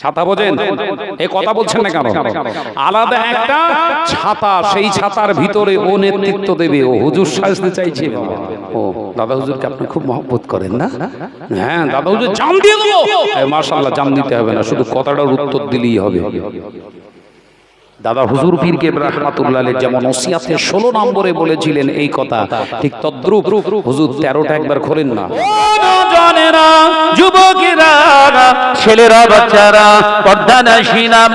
ছাতা বোঝেন? এ কথা বলছেন না কেন? আলাদা একটা ছাতা সেই ছাতার ভিতরে ও নেতৃত্ব দেবে। ও হুজুর সাজতে চাইছে। ও দাদা হুজুরকে আপনি খুব মহব্বত করেন না? হ্যাঁ দাদা হুজুর জাম দিয়ে দেবো। মার্শাল্লাহ জাম দিতে হবে না। শুধু কথাটার উত্তর দিলেই হবে। দাদা হুজুর পীরকে যেমন ওসিয়াতে ষোলো নম্বরে বলেছিলেন এই কথা, ঠিক তদ্রুপ হুজুর তেরোটা একবার খোলেন না। জনেরা যুবকেরা ছেলেরা, বাচ্চারা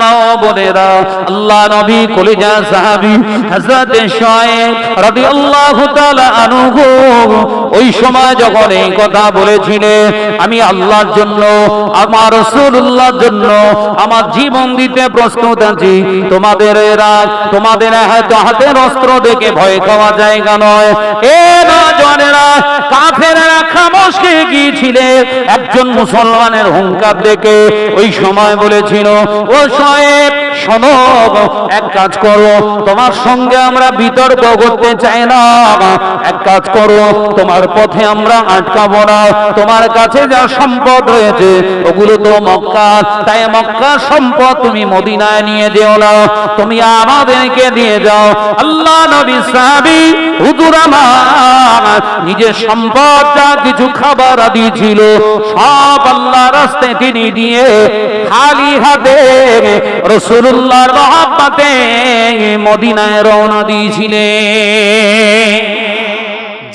মা বোনেরা, আল্লাহ নবী কলিজা সাহাবী হযরত রাদিয়াল্লাহু তাআলা আনহু ওই সময় যখন এই কথা বলেছিলেন, আমি আল্লাহর জন্য, আমার রাসূলুল্লাহর জন্য, আমার জীবন দিতে প্রস্তুত আছি তোমাদের এরা তোমাদের হাতে হাতের অস্ত্র দেখে ভয় খাওয়া জায়গা নয়। এ রাজনেরা কাফেরা খামোশ খেয়ে গিয়েছিলেন একজন মুসলমানের হুঙ্কার দেখে। ওই সময় বলেছিল, ও সাহেব শোনো এক কাজ করো, তোমার সঙ্গে আমরা বিতর্ক করতে চাই না। এক কাজ করো, তোমার পথে আমরা আটকাবো না। তোমার কাছে যা সম্পদ রয়েছে, ওগুলো তো মক্কা। তাই মক্কা সম্পদ তুমি মদিনায় নিয়ে যেও না। তুমি আমাদেরকে দিয়ে যাও। আল্লাহ নবী সাহাবী, হুজুর আমার, নিজের সম্পদ যা কিছু খাবার আদি ছিল, সব আল্লাহ রাস্তায় তিনি দিয়ে খালি হাতে রসুল্লাহর মহাব্বাতে মদিনায় রওনা দিয়েছিলেন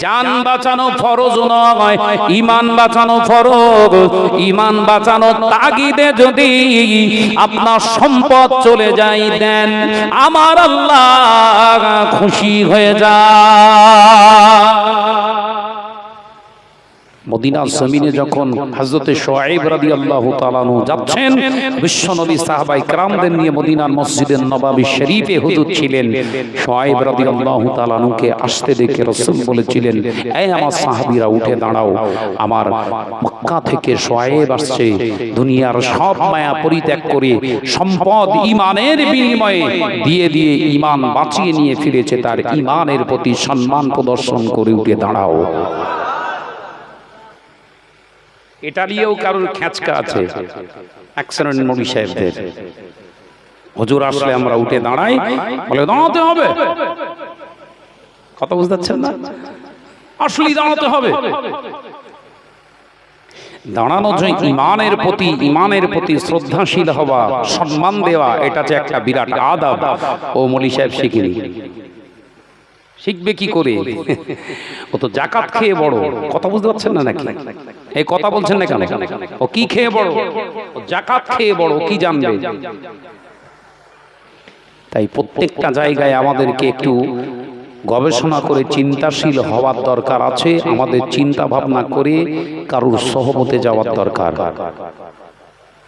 জান বাঁচানো ফরজ নয় ইমান বাঁচানো ফরজ। ইমান বাঁচানো তাগিদে যদি আপনার সম্পদ চলে যাই দেন আমার আল্লাহ খুশি হয়ে যায় মদিনার জমিনে যখন হজরতে সোয়াইব রাদি আল্লাহ তালানু যাচ্ছেন বিশ্বনবী সাহাবাই ক্রামদের নিয়ে মদিনার মসজিদের নবাবী শরীফে হুজুর ছিলেন। সোয়াইব রাদি আল্লাহ তালানুকে আসতে দেখে রসুল বলেছিলেন এই আমার সাহাবিরা উঠে দাঁড়াও আমার মক্কা থেকে সোয়াইব আসছে দুনিয়ার সব মায়া পরিত্যাগ করে সম্পদ ইমানের বিনিময়ে দিয়ে দিয়ে ইমান বাঁচিয়ে নিয়ে ফিরেছে তার ইমানের প্রতি সম্মান প্রদর্শন করে উঠে দাঁড়াও। এটা নিয়েও কারোর খ্যাচকা আছে। অ্যাক্সিডেন্ট নবী সাহেবদের। হজুর আসলে আমরা উঠে দাঁড়াই বলে দাঁড়াতে হবে। কথা বুঝতে পারছেন না? আসলেই দাঁড়াতে হবে। দাঁড়ানো যে ইমানের প্রতি ইমানের প্রতি শ্রদ্ধাশীল হওয়া সম্মান দেওয়া এটা যে একটা বিরাট আদাব। ও মলি সাহেব শিখিনি। শিখবে কি করে? ও তো জাকাত খেয়ে বড়। কথা বুঝতে পারছেন না নাকি? এই কথা বলছেন না কেন? ও কি খেয়ে বড়? জাকাত খেয়ে বড় কি জানবে? তাই প্রত্যেকটা জায়গায় আমাদেরকে একটু গবেষণা করে চিন্তাশীল হওয়ার দরকার আছে। আমাদের চিন্তা ভাবনা করে কারুর সহমতে যাওয়ার দরকার।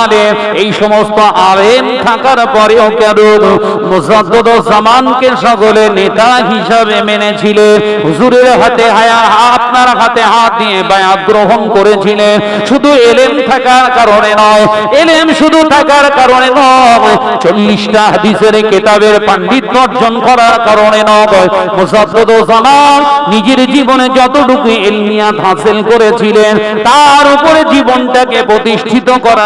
আলেম এই সমস্ত আলেম থাকার পরেও কেন মুজাদ্দদ জামানকে সকলে নেতা হিসাবে মেনেছিলেন হুজুরের হাতে হায়া, আপনার হাতে হাত বায়াত গ্রহণ করেছিলেন শুধু এলেম থাকার কারণে নয়, এলেম শুধু থাকার কারণে নয়, চল্লিশটা হাদিসের কেতাবের অর্জন করার কারণে নয়। মুজাদ্দদ জামান নিজের জীবনে যতটুকু এলমিয়াত হাসিল করেছিলেন, তার উপরে জীবনটাকে প্রতিষ্ঠিত করার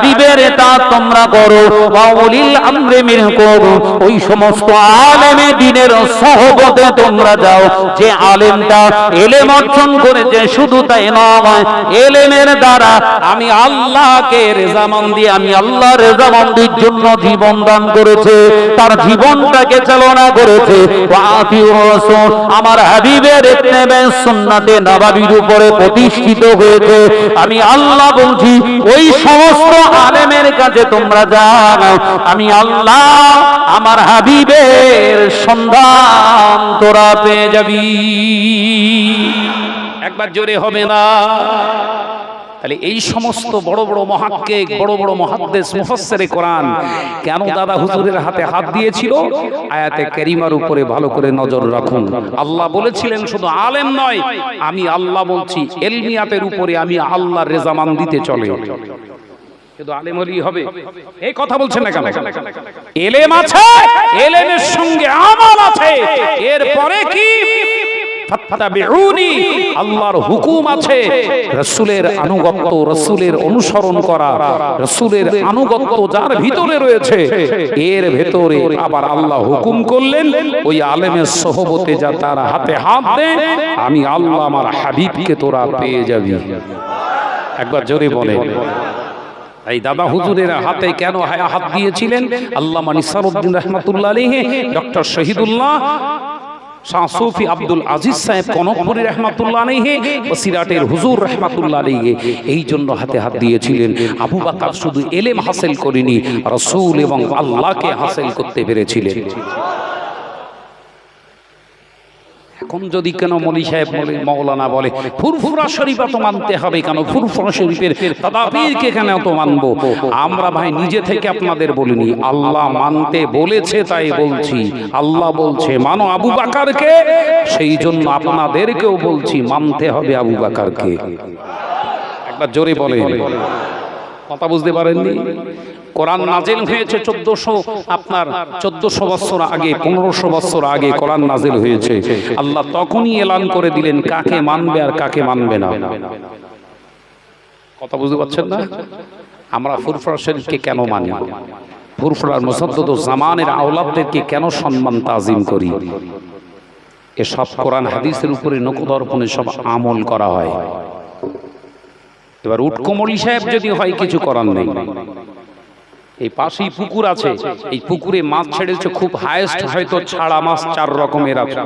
হাবিবের ইতাআত তোমরা করো। ওই সমস্ত আলেমে তোমরা যাও। যে আলেমটা এলেম অর্জন করেছে, শুধু তাই নয়, এলেমের দ্বারা আমি আল্লাহকে রেজামন্দি আমি আল্লাহ রেজামন্দির জন্য জীবন দান করেছে, তার জীবনটাকে চালনা করেছে। আমার হাবিবের সুন্নাতে নবাবির উপরে প্রতিষ্ঠিত হয়েছে। আমি আল্লাহ বলছি, ওই সমস্ত আলেমের কাছে তোমরা যাও। আমি আল্লাহ আমার হাবিবের সন্ধান তোরা পেয়ে যাবি। একবার জোরে হবে না। তাহলে এই সমস্ত বড় বড় মহাক্কেক বড় বড় মহাদ্দেশ মুফাসসিরে কোরআন কেন দাদা হুজুরের হাতে হাত দিয়েছিল? আয়াতে কারিমার উপরে ভালো করে নজর রাখুন। আল্লাহ বলেছিলেন, শুধু আলেম নয়, আমি আল্লাহ বলছি, এলমিয়াতের উপরে আমি আল্লাহর রেজামান দিতে চলে। শুধু আলেম হলেই হবে। এই কথা বলছেন না কেন? এলেম আছে এলেমের সঙ্গে আমল আছে। এরপরে কি? আল্লাহর হুকুম আছে। রাসূলের আনুগত্য রাসূলের অনুসরণ করা রাসূলের আনুগত্য যার ভিতরে রয়েছে এর ভেতরে আবার আল্লাহ হুকুম করলেন ওই আলেমের সহবতে যা তার হাতে হাত আমি আল্লাহ আমার হাবিবকে তোরা পেয়ে যাবি। একবার জোরে বলে এই দাদা হুজুরের হাতে কেন হাত দিয়েছিলেন? আল্লাহ নিসারউদ্দিন রহমাতুল্লাহ আলাইহি, ডক্টর শহীদুল্লাহ, শাহ সুফি আব্দুল আজিজ সাহেব কনকপুরী রহমাতুল্লাহ আলাইহি ও সিরাটের হুজুর রহমাতুল্লাহ আলাইহি, এই জন্য হাতে হাত দিয়েছিলেন। আবু বকর শুধু এলেম হাসিল করেনি, রাসূল এবং আল্লাহকে হাসিল করতে পেরেছিলেন। এখন যদি কেন মলি সাহেব বলে মৌলানা বলে ফুরফুরা শরীফা তো মানতে হবে কেন? ফুরফুরা শরীফের তাদাবীরকে কেন তো মানবো? আমরা ভাই নিজে থেকে আপনাদের বলিনি। আল্লাহ মানতে বলেছে তাই বলছি। আল্লাহ বলছে মানো আবু বাকারকে সেই জন্য আপনাদেরকেও বলছি মানতে হবে আবু বাকারকে। একবার জোরে বলে কথা বুঝতে পারেননি? কোরআন নাজিল হয়েছে চোদ্দশো, আপনার চোদ্দশো বছর আগে, পনেরোশো বছর আগে কোরআন নাজিল হয়েছে। আল্লাহ তখনই এলান করে দিলেন কাকে মানবে আর কাকে মানবে না। কথা বুঝতে পারছেন না? আমরা ফুরফুরা শরীফকে কেন মানি? ফুরফুরার মুসদ্দদ জামানের আওলাদদেরকে কেন সম্মান তাজিম করি? এসব কোরআন হাদিসের উপরে নকদর্পণে সব আমল করা হয়। এবার উটকমলি সাহেব যদি হয়, কিছু করার নেই। এই পাশেই পুকুর আছে। এই পুকুরে মাছ ছেড়েছে খুব হায়েস্ট হয়তো ছাড়া মাছ চার রকমের আছে।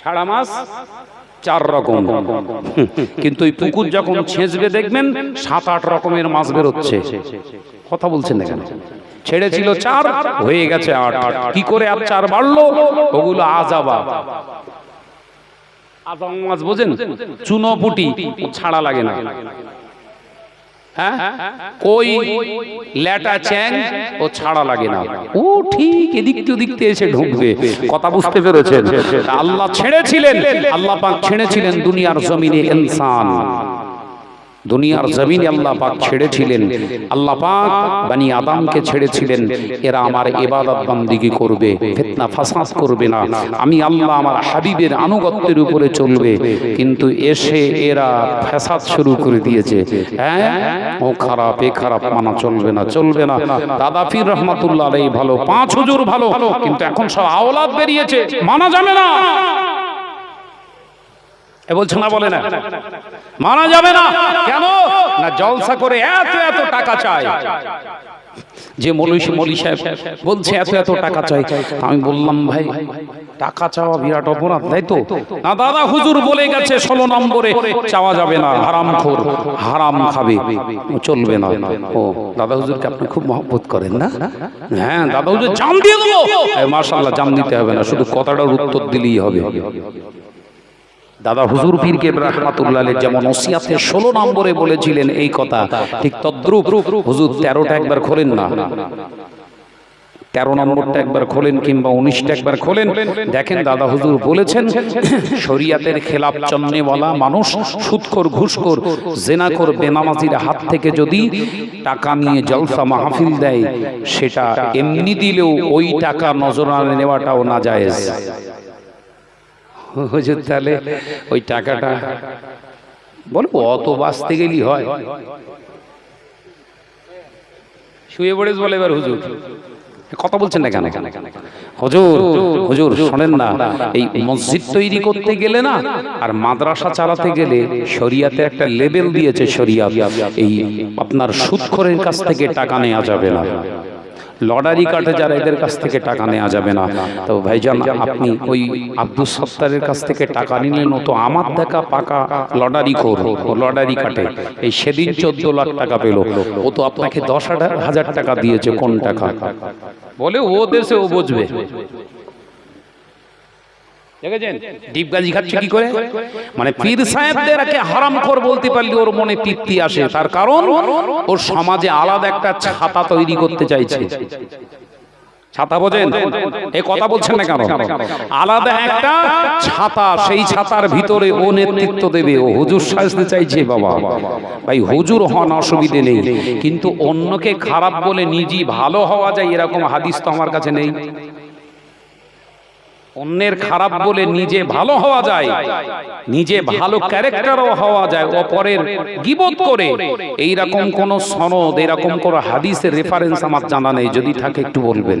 ছাড়া মাছ চার রকম। কিন্তু এই পুকুর যখন ছেঁচবে দেখবেন সাত আট রকমের মাছ বেরোচ্ছে। কথা বলছেন না কেন? ছেড়েছিল চার হয়ে গেছে আট। কি করে আর চার বাড়লো? ওগুলো আজাবা। আজাম মাছ বোঝেন? চুনো পুটি ছাড়া লাগে না। হ্যাঁ? কই ল্যাটা চ্যাং? ও ছাড়া লাগে না। ও ঠিক এদিক ওদিক এসে ঢুকবে। কথা বুঝতে পেরেছেন? আল্লাহ ছেড়েছিলেন। আল্লাহ পাক ছেড়েছিলেন দুনিয়ার জমিনে ইনসান। দুনিয়ার জমিনে আল্লাহ পাক ছেড়েছিলেন। আল্লাহ পাক বানি আদমকে ছেড়েছিলেন। এরা আমার ইবাদত বান্দিগি করবে ফিতনা ফাসাদ করবে না। আমি আল্লাহ আমার হাবিবের আনুগত্যের উপরে চলবে। কিন্তু এসে এরা ফাসাদ শুরু করে দিয়েছে। হ্যাঁ? ও খারাপ এ খারাপ মানা চলবে না চলবে না। দাদা পীর রহমাতুল্লাহ আলাই ভালো পাঁচ হুজুর ভালো। কিন্তু এখন সব আওলাদ বেরিয়েছে। মানা যাবে না। বলছে, না বলে না। মানা যাবে না। কেন? না জলসা করে এত এত টাকা চাই যে মৌলী মৌলী সাহেব বলছে, এত এত টাকা চাই। আমি বললাম, ভাই, টাকা চাওয়া বিরাট অপরাধ, তাই তো? না দাদা, হুজুর বলে গেছে ষোলো নম্বরে, চাওয়া যাবে না হারাম খোর হারাম খাবে। চলবে না। ও, দাদা হুজুরকে আপনি খুব মহব্বত করেন না? হ্যাঁ দাদা হুজুর জাম দিয়ে দেবো। মার্শাল্লাহ জাম দিতে হবে না, শুধু কথাটার উত্তর দিলেই হবে। দাদা হুজুর পীরকে রহমাতুল্লাহ যেমন ওসিয়াতে ষোলো নম্বরে বলেছিলেন এই কথা, ঠিক তদ্রুপ হুজুর তেরোটা একবার খোলেন না। তেরো নম্বরটা একবার খোলেন কিংবা উনিশটা একবার খোলেন। দেখেন দাদা হুজুর বলেছেন, শরিয়াতের খেলাপ চন্নেওয়ালা মানুষ সুদখোর ঘুষখোর, জেনাখোর, বেনামাজির হাত থেকে যদি টাকা নিয়ে জলসা মাহফিল দেয়, সেটা এমনি দিলেও ওই টাকা নজরানে নেওয়াটাও না জায়েজ হুজুর তাহলে ওই টাকাটা বলব অত বাঁচতে গেলি হয়। শুয়ে পড়েছ বলে এবার হুজুর। কথা বলছেন না কেন? হুজুর হুজুর শোনেন না। এই মসজিদ তৈরি করতে গেলে না আর মাদ্রাসা চালাতে গেলে শরিয়াতে একটা লেবেল দিয়েছে শরিয়াত। এই আপনার সুদখোরের কাছ থেকে টাকা নেওয়া যাবে না। লটারি কাটে যারা এদের কাছ থেকে টাকা নেওয়া যাবে না। তো ভাইজান, আপনি ওই আব্দুল সত্তারের কাছ থেকে টাকা নিলেন তো আমার দেখা পাকা লটারি কর লটারি কাটে। এই সেদিন চোদ্দ লাখ টাকা পেল। ও তো আপনাকে দশ হাজার টাকা দিয়েছে, কোন টাকা? বলে ও দেশে ও বুঝবে। দেখেছেন? ডিপগাজি খাচ্ছে কি করে? মানে পীর সাহেবদেরকে হারাম কর বলতে পারলে ওর মনে তৃপ্তি আসে। তার কারণ ওর সমাজে আলাদা একটা ছাতা তৈরি করতে চাইছে। ছাতা বোঝেন? এই কথা বলছেন না কেন? আলাদা একটা ছাতা সেই ছাতার ভিতরে ও নেতৃত্ব দেবে। ও হুজুর সাজতে চাইছে বাবা। ভাই হুজুর হন অসুবিধে নেই। কিন্তু অন্যকে খারাপ বলে নিজেই ভালো হওয়া যায় এরকম হাদিস তো আমার কাছে নেই। অন্যের খারাপ বলে নিজে ভালো হওয়া যায় নিজে ভালো ক্যারেক্টারও হওয়া যায় অপরের গিবত করে। এই রকম কোন সনদ এরকম কোন হাদিসের রেফারেন্স আমার জানা নেই যদি থাকে একটু বলবেন।